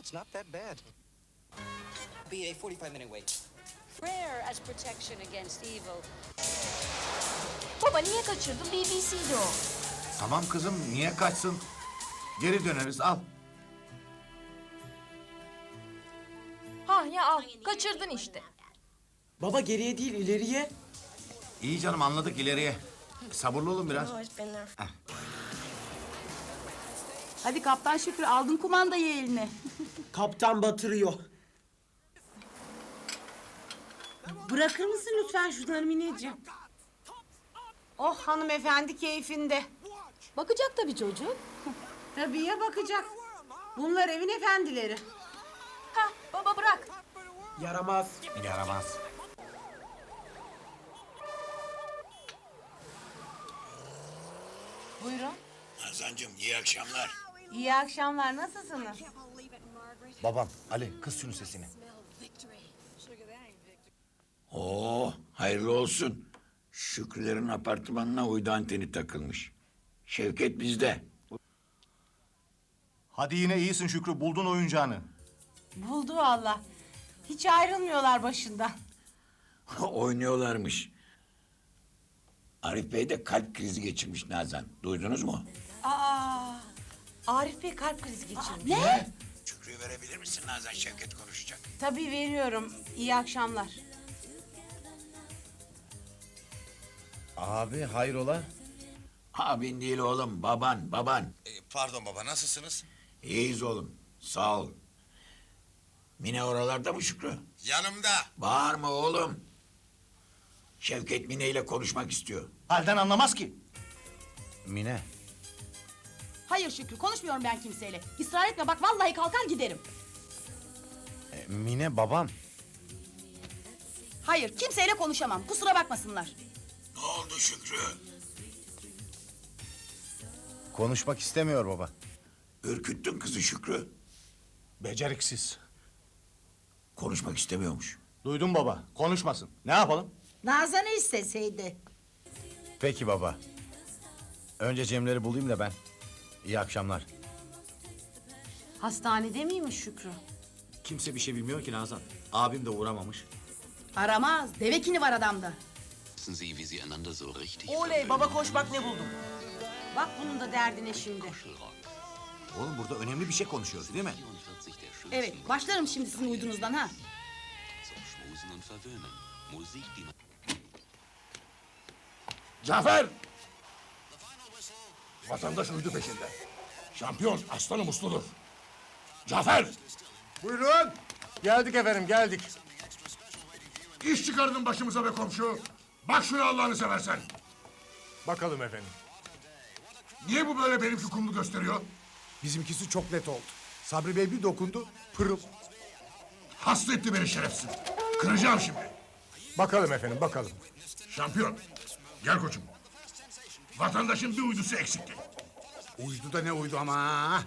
it's not that bad. Be a 45 minute wait. Prayer as protection against evil. Baba niye kaçırdın? BBC'di o. Tamam kızım niye kaçsın? Geri döneriz al. Ha ya al. Kaçırdın işte. Baba geriye değil ileriye. İyi canım anladık ileriye. Sabırlı olun biraz. Hadi Kaptan Şükrü aldın kumandayı eline. Kaptan batırıyor. Bırakır mısın lütfen şunları Mineciğim? Oh hanımefendi keyfinde. Bakacak tabii çocuk. Tabii ya bakacak. Bunlar evin efendileri. Ha baba bırak. Yaramaz. Yaramaz. Buyurun. Hazancığım iyi akşamlar. İyi akşamlar nasılsınız? Babam Ali kız şunun sesini. Oo, hayırlı olsun. Şükrülerin apartmanına uydu anteni takılmış. Şevket bizde. Hadi yine iyisin Şükrü buldun oyuncağını. Buldu valla. Hiç ayrılmıyorlar başından. Oynuyorlarmış. Arif Bey de kalp krizi geçirmiş Nazan. Duydunuz mu? Aa, Arif Bey kalp krizi geçirmiş. Ne? Şükrü'yü verebilir misin Nazan? Şevket konuşacak. Tabii veriyorum. İyi akşamlar. Abi hayrola? Abin değil oğlum, baban, baban. E, pardon baba nasılsınız? İyiyiz oğlum, sağ ol. Mine oralarda mı Şükrü? Yanımda. Bağırma oğlum. Şevket Mine ile konuşmak istiyor. Halden anlamaz ki. Mine. Hayır Şükrü konuşmuyorum ben kimseyle. İsrar etme bak vallahi kalkar giderim. E, Mine babam. Hayır kimseyle konuşamam. Kusura bakmasınlar. Ne oldu Şükrü? Konuşmak istemiyor baba. Ürküttün kızı Şükrü. Beceriksiz. Konuşmak istemiyormuş. Duydum baba konuşmasın. Ne yapalım? Nazan'ı isteseydi. Peki baba. Önce Cemleri bulayım da ben. İyi akşamlar. Hastanede miymiş Şükrü? Kimse bir şey bilmiyor ki Nazan. Abim de uğramamış. Aramaz. Devekini var adamda. Wissen Sie, wie Sie einander so richtig Oley baba koş bak ne buldum. Bak bunun da derdine şimdi. Oğlum burada önemli bir şey konuşuyoruz değil mi? 44 der schönsten Evet başlarım şimdi sizin uydunuzdan ha. Cafer! Vatandaş uydu peşinde. Şampiyon aslanım usludur. Cafer! Buyurun. Geldik efendim geldik. İş çıkardın başımıza be komşu. Bak şuna Allah'ını seversen. Bakalım efendim. Niye bu böyle benimki kumlu gösteriyor? Bizimkisi çok net oldu. Sabri Bey bir dokundu, pırıl. Hasta etti beni şerefsiz. Kıracağım şimdi. Bakalım efendim, bakalım. Şampiyon. Gel koçum. Vatandaşın bir uydusu eksikti. Uydu da ne uydu ama.